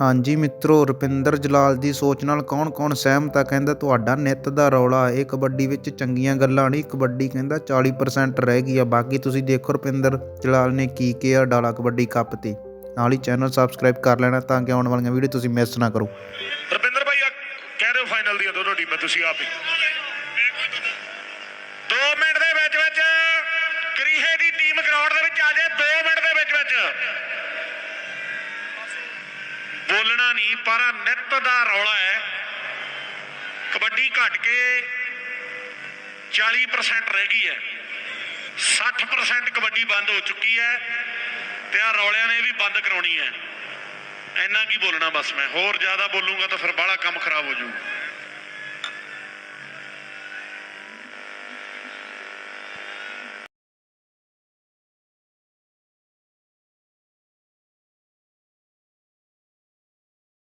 ਹਾਂਜੀ ਮਿੱਤਰੋ, ਰੁਪਿੰਦਰ ਜਲਾਲ ਦੀ ਸੋਚ ਨਾਲ ਕੌਣ-ਕੌਣ ਸਹਿਮਤ ਆ? ਕਹਿੰਦਾ, ਤੁਹਾਡਾ ਨਿੱਤ ਦਾ ਰੌਲਾ ਇਹ ਕਬੱਡੀ ਵਿੱਚ ਚੰਗੀਆਂ ਗੱਲਾਂ ਨਹੀਂ। ਕਬੱਡੀ ਕਹਿੰਦਾ 40% ਰਹਿ ਗਈ ਆ। ਬਾਕੀ ਤੁਸੀਂ ਦੇਖੋ ਰੁਪਿੰਦਰ ਜਲਾਲ ਨੇ ਕੀ ਕਿਹਾ ਡਾਲਾ ਕਬੱਡੀ ਕੱਪ ਤੇ। ਨਾਲ ਹੀ ਚੈਨਲ ਸਬਸਕ੍ਰਾਈਬ ਕਰ ਲੈਣਾ ਤਾਂ ਕਿ ਆਉਣ ਵਾਲੀਆਂ ਵੀਡੀਓ ਤੁਸੀਂ ਮਿਸ ਨਾ ਕਰੋ। ਰਵਿੰਦਰ ਭਾਈ ਕਹਿ ਰਹੇ ਹੋ ਫਾਈਨਲ ਦੀਆਂ ਦੋਨੋਂ ਟੀਮਾਂ ਤੁਸੀਂ ਆਪ ਹੀ। 2 ਮਿੰਟ ਦੇ ਵਿੱਚ ਵਿੱਚ ਕਰੀਹੇ ਦੀ ਟੀਮ ਗਰਾਊਂਡ ਦੇ ਵਿੱਚ ਆ ਜਾਏ 2 ਮਿੰਟ ਦੇ ਵਿੱਚ ਵਿੱਚ ਬੋਲਣਾ ਨਹੀਂ, ਪਰ ਨਿੱਤ ਦਾ ਰੌਲਾ ਹੈ। ਕਬੱਡੀ ਘਟ ਕੇ 40% ਰਹਿ ਗਈ ਹੈ। 60% ਕਬੱਡੀ ਬੰਦ ਹੋ ਚੁੱਕੀ ਹੈ ਤੇ ਆ ਰੌਲਿਆਂ ਨੇ ਵੀ ਬੰਦ ਕਰਾਉਣੀ ਹੈ। ਇੰਨਾ ਕੀ ਬੋਲਣਾ ਬਸ ਮੈਂ। ਹੋਰ ਜ਼ਿਆਦਾ ਬੋਲੂਗਾ ਤਾਂ ਫਿਰ ਬਾਹਲਾ ਕੰਮ ਖਰਾਬ ਹੋ ਜਾਊ।